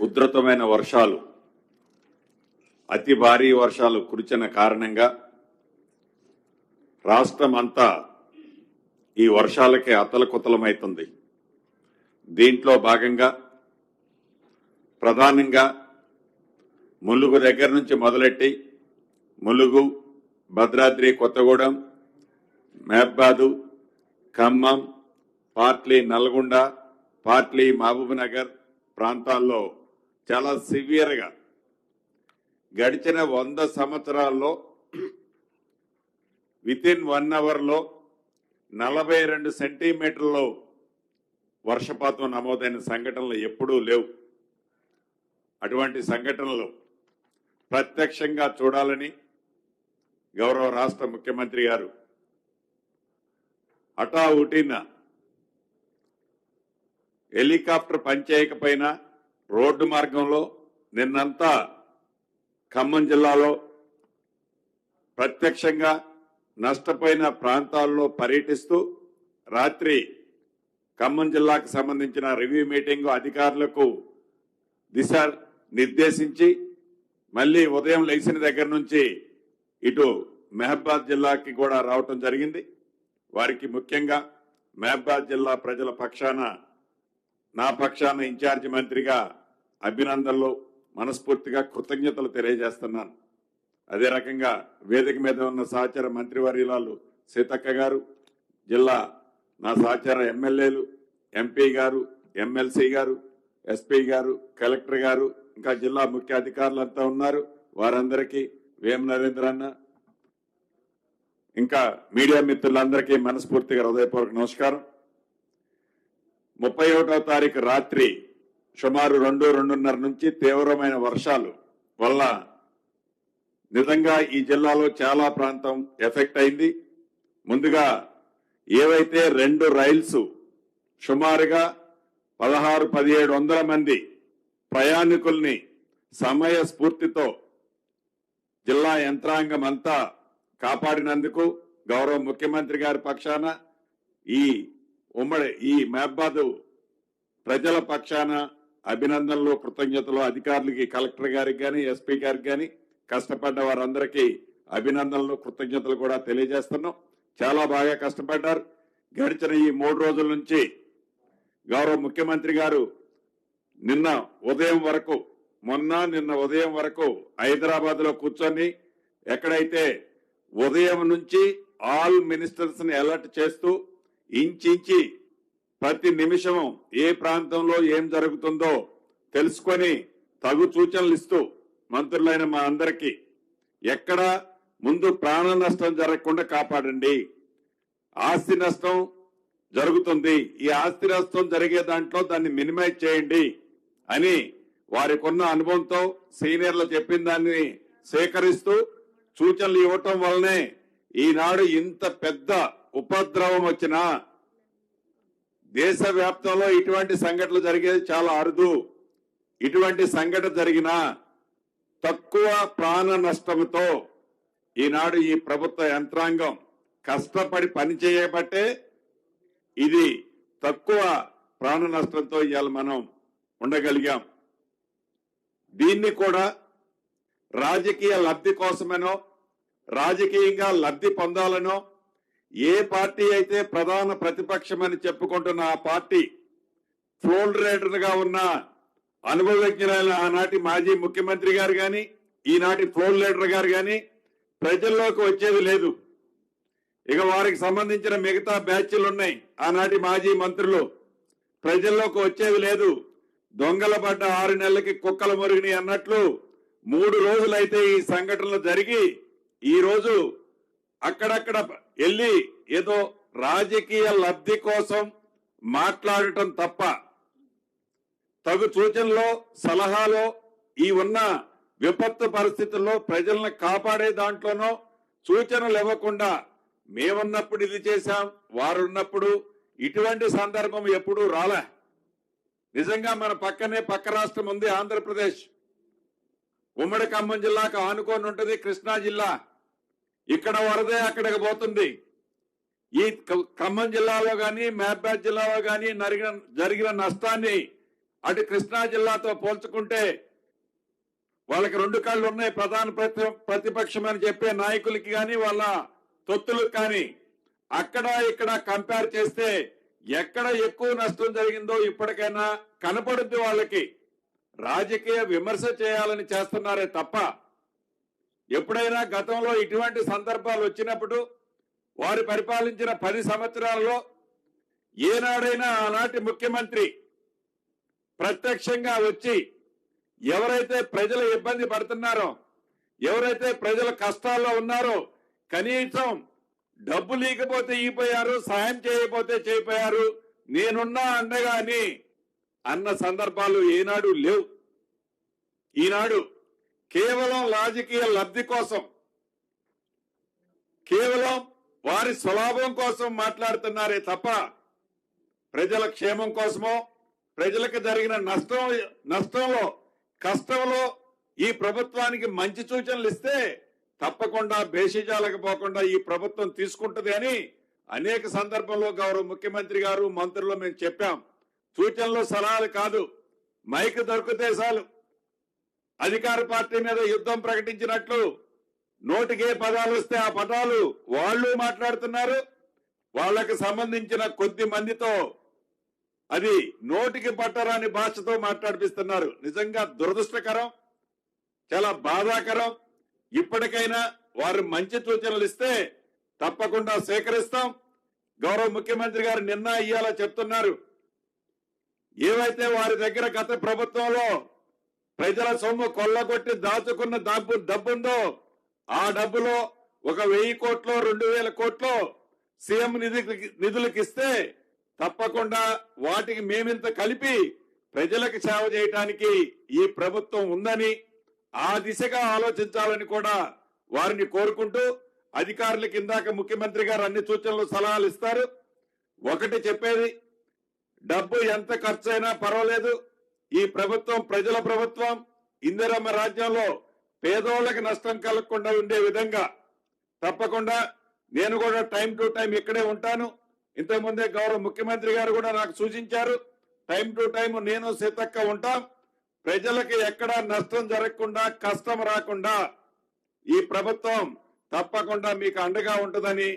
ఉధృతమైన వర్షాలు అతి భారీ వర్షాలు కురిచిన కారణంగా రాష్ట్రం అంతా ఈ వర్షాలకే అతలకుతలమవుతుంది దీంట్లో భాగంగా ప్రధానంగా ములుగు దగ్గర నుంచి మొదలెట్టి ములుగు భద్రాద్రి కొత్తగూడెం మేబ్బాదు ఖమ్మం పాట్లీ నల్గొండ పాట్లీ మహబూబ్నగర్ ప్రాంతాల్లో చాలా సివియర్గా గడిచిన వంద సంవత్సరాల్లో వితిన్ వన్ అవర్లో నలభై రెండు సెంటీమీటర్లు వర్షపాతం నమోదైన సంఘటనలు ఎప్పుడూ లేవు. అటువంటి సంఘటనలు ప్రత్యక్షంగా చూడాలని గౌరవ రాష్ట్ర ముఖ్యమంత్రి గారు అటా ఉటిన హెలికాప్టర్ పనిచేయకపోయినా రోడ్డు మార్గంలో నిన్నంతా ఖమ్మం జిల్లాలో ప్రత్యక్షంగా నష్టపోయిన ప్రాంతాల్లో పర్యటిస్తూ రాత్రి ఖమ్మం జిల్లాకు సంబంధించిన రివ్యూ మీటింగ్ అధికారులకు దిశ నిర్దేశించి మళ్ళీ ఉదయం లేచిన దగ్గర నుంచి ఇటు మెహబాద్ జిల్లాకి కూడా రావటం జరిగింది. వారికి ముఖ్యంగా మెహబాద్ జిల్లా ప్రజల పక్షాన నా పక్షాన ఇన్ఛార్జి మంత్రిగా అభినందనలు మనస్ఫూర్తిగా కృతజ్ఞతలు తెలియజేస్తున్నాను. అదే రకంగా వేదిక మీద ఉన్న సహచార మంత్రివర్యులాలు సీతక్క గారు జిల్లా నా సహచార ఎమ్మెల్యేలు ఎంపీ గారు ఎమ్మెల్సీ గారు ఎస్పీ గారు కలెక్టర్ గారు ఇంకా జిల్లా ముఖ్య అధికారులంతా ఉన్నారు. వారందరికీ వేమ నరేంద్ర అన్న. ఇంకా మీడియా మిత్రులందరికీ మనస్ఫూర్తిగా హృదయపూర్వక నమస్కారం. ముప్పై ఒకటో తారీఖు రాత్రి సుమారు రెండు రెండున్నర నుంచి తీవ్రమైన వర్షాలు వల్ల నిజంగా ఈ జిల్లాలో చాలా ప్రాంతం ఎఫెక్ట్ అయింది. ముందుగా ఏవైతే రెండు రైల్స్ సుమారుగా పదహారు పదిహేడు వందల మంది ప్రయాణికుల్ని సమయ స్ఫూర్తితో జిల్లా యంత్రాంగం అంతా కాపాడినందుకు గౌరవ ముఖ్యమంత్రి గారి పక్షాన ఈ ఉమ్మడి ఈ మహబాద్ ప్రజల పక్షాన అభినందనలు కృతజ్ఞతలు అధికారులకి కలెక్టర్ గారికి కానీ ఎస్పీ గారికి కానీ కష్టపడ్డ వారందరికీ అభినందనలు కృతజ్ఞతలు కూడా తెలియజేస్తున్నాం. చాలా బాగా కష్టపడ్డారు. గడిచిన ఈ మూడు రోజుల నుంచి గౌరవ ముఖ్యమంత్రి గారు నిన్న ఉదయం వరకు మొన్న నిన్న ఉదయం వరకు హైదరాబాద్లో కూర్చొని ఎక్కడైతే ఉదయం నుంచి ఆల్ మినిస్టర్స్ని అలర్ట్ చేస్తూ ఇంచించి ప్రతి నిమిషం ఏ ప్రాంతంలో ఏం జరుగుతుందో తెలుసుకొని తగు సూచనలు ఇస్తూ మంత్రులైన మా అందరికీ ఎక్కడ ముందు ప్రాణ నష్టం జరగకుండా కాపాడండి. ఆస్తి నష్టం జరుగుతుంది. ఈ ఆస్తి నష్టం జరిగే దాంట్లో దాన్ని మినిమైజ్ చేయండి అని వారికి ఉన్న అనుభవంతో సీనియర్లు చెప్పిన దాన్ని సేకరిస్తూ సూచనలు ఇవ్వటం వల్లనే ఈనాడు ఇంత పెద్ద ఉపద్రవం వచ్చినా దేశవ్యాప్తంలో ఇటువంటి సంఘటనలు జరిగేది చాలా అరుదు. ఇటువంటి సంఘటన జరిగినా తక్కువ ప్రాణ నష్టంతో ఈనాడు ఈ ప్రభుత్వ యంత్రాంగం కష్టపడి పని చేయబట్టే ఇది తక్కువ ప్రాణ నష్టంతో ఇవాళ మనం ఉండగలిగాం. దీన్ని కూడా రాజకీయ లబ్ధి కోసమనో రాజకీయంగా లబ్ధి పొందాలనో ఏ పార్టీ అయితే ప్రధాన ప్రతిపక్షమని చెప్పుకుంటున్న ఆ పార్టీ ఫ్లోర్ రైడర్గా ఉన్న అనుభవజ్ఞులైన ఆనాటి మాజీ ముఖ్యమంత్రి గారు గాని ఈనాటి ఫ్లోర్ లీడర్ గారు గాని ప్రజల్లోకి వచ్చేది లేదు. ఇక వారికి సంబంధించిన మిగతా బ్యాచ్లు ఉన్నాయి. ఆనాటి మాజీ మంత్రులు ప్రజల్లోకి వచ్చేది లేదు. దొంగల పడ్డ ఆరు నెలలకి కుక్కల మురిగిని అన్నట్లు మూడు రోజులైతే ఈ సంఘటనలు జరిగి ఈ రోజు అక్కడక్కడ వెళ్ళి ఏదో రాజకీయ లబ్ధి కోసం మాట్లాడటం తప్ప తగు సూచనలో సలహాలో ఈ ఉన్న విపత్తు పరిస్థితుల్లో ప్రజలను కాపాడే దాంట్లోనో సూచనలు ఇవ్వకుండా మేమున్నప్పుడు ఇది చేశాం వారున్నప్పుడు ఇటువంటి సందర్భం ఎప్పుడూ రాలే. నిజంగా మన పక్కనే పక్క రాష్ట్రం ఉంది ఆంధ్రప్రదేశ్. ఉమ్మడి ఖమ్మం జిల్లాకు ఆనుకొని ఉంటుంది కృష్ణా జిల్లా. ఇక్కడ వరదే అక్కడికి పోతుంది. ఈ ఖమ్మం జిల్లాలో కానీ మహబాద్ జిల్లాలో కానీ నరిగిన జరిగిన నష్టాన్ని అటు కృష్ణా జిల్లాతో పోల్చుకుంటే వాళ్ళకి రెండు కాళ్ళు ఉన్నాయి. ప్రధాన ప్రతి ప్రతిపక్షం అని చెప్పే నాయకులకి కానీ వాళ్ళ తొత్తులకు కానీ. అక్కడ ఇక్కడ కంపేర్ చేస్తే ఎక్కడ ఎక్కువ నష్టం జరిగిందో ఇప్పటికైనా కనపడుద్ది వాళ్ళకి. రాజకీయ విమర్శ చేయాలని చేస్తున్నారే తప్ప ఎప్పుడైనా గతంలో ఇటువంటి సందర్భాలు వచ్చినప్పుడు వారు పరిపాలించిన పది సంవత్సరాల్లో ఏనాడైనా ఆనాటి ముఖ్యమంత్రి ప్రత్యక్షంగా వచ్చి ఎవరైతే ప్రజలు ఇబ్బంది పడుతున్నారో ఎవరైతే ప్రజల కష్టాల్లో ఉన్నారో కనీసం డబ్బు లేకపోతే ఈపోయారు సాయం చేయకపోతే చేయిపోయారు నేనున్నా అండగా అని అన్న సందర్భాలు ఏనాడు లేవు. ఈనాడు కేవలం రాజకీయ లబ్ధి కోసం కేవలం వారి స్వలాభం కోసం మాట్లాడుతున్నారే తప్ప ప్రజల క్షేమం కోసమో ప్రజలకు జరిగిన నష్టం నష్టంలో కష్టంలో ఈ ప్రభుత్వానికి మంచి సూచనలు ఇస్తే తప్పకుండా భేషజాలకు పోకుండా ఈ ప్రభుత్వం తీసుకుంటది అని అనేక సందర్భంలో గౌరవ ముఖ్యమంత్రి గారు మంత్రులు మేము చెప్పాం. సూచనలు సలహాలు కాదు. మైక్ దొరికితే చాలు. అధికార పార్టీ మీద యుద్ధం ప్రకటించినట్లు నోటికే పదాలు వస్తే ఆ పదాలు వాళ్ళు మాట్లాడుతున్నారు. వాళ్ళకి సంబంధించిన కొద్ది మందితో అది నోటికి పట్టరాని భాషతో మాట్లాడిపిస్తున్నారు. నిజంగా దురదృష్టకరం చాలా బాధాకరం. ఇప్పటికైనా వారు మంచి సూచనలు ఇస్తే తప్పకుండా సేకరిస్తాం. గౌరవ ముఖ్యమంత్రి గారు నిన్న ఇయ్యాల చెప్తున్నారు. ఏవైతే వారి దగ్గర గత ప్రభుత్వంలో ప్రజల సొమ్ము కొల్లగొట్టి దాచుకున్న డబ్బు డబ్బుందో ఆ డబ్బులో ఒక వెయ్యి కోట్లు రెండు వేల కోట్లు సీఎం నిధి నిధులకు ఇస్తే తప్పకుండా వాటికి మేమింత కలిపి ప్రజలకు సేవ చేయటానికి ఈ ప్రభుత్వం ఉందని ఆ దిశగా ఆలోచించాలని కూడా వారిని కోరుకుంటూ అధికారులకు ఇందాక ముఖ్యమంత్రి గారు అన్ని సూచనలు సలహాలు ఇస్తారు. ఒకటి చెప్పేది డబ్బు ఎంత ఖర్చైనా పర్వాలేదు. ఈ ప్రభుత్వం ప్రజల ప్రభుత్వం ఇందిరమ్మ రాజ్యంలో పేదోళ్ళకి నష్టం కలగకుండా ఉండే విధంగా తప్పకుండా నేను కూడా టైం టు టైం ఇక్కడే ఉంటాను. ఇంతకుముందే గౌరవ ముఖ్యమంత్రి గారు కూడా నాకు సూచించారు టైం టు టైం నేను సీతక్క ఉంటాం. ప్రజలకి ఎక్కడా నష్టం జరగకుండా కష్టం రాకుండా ఈ ప్రభుత్వం తప్పకుండా మీకు అండగా ఉంటుందని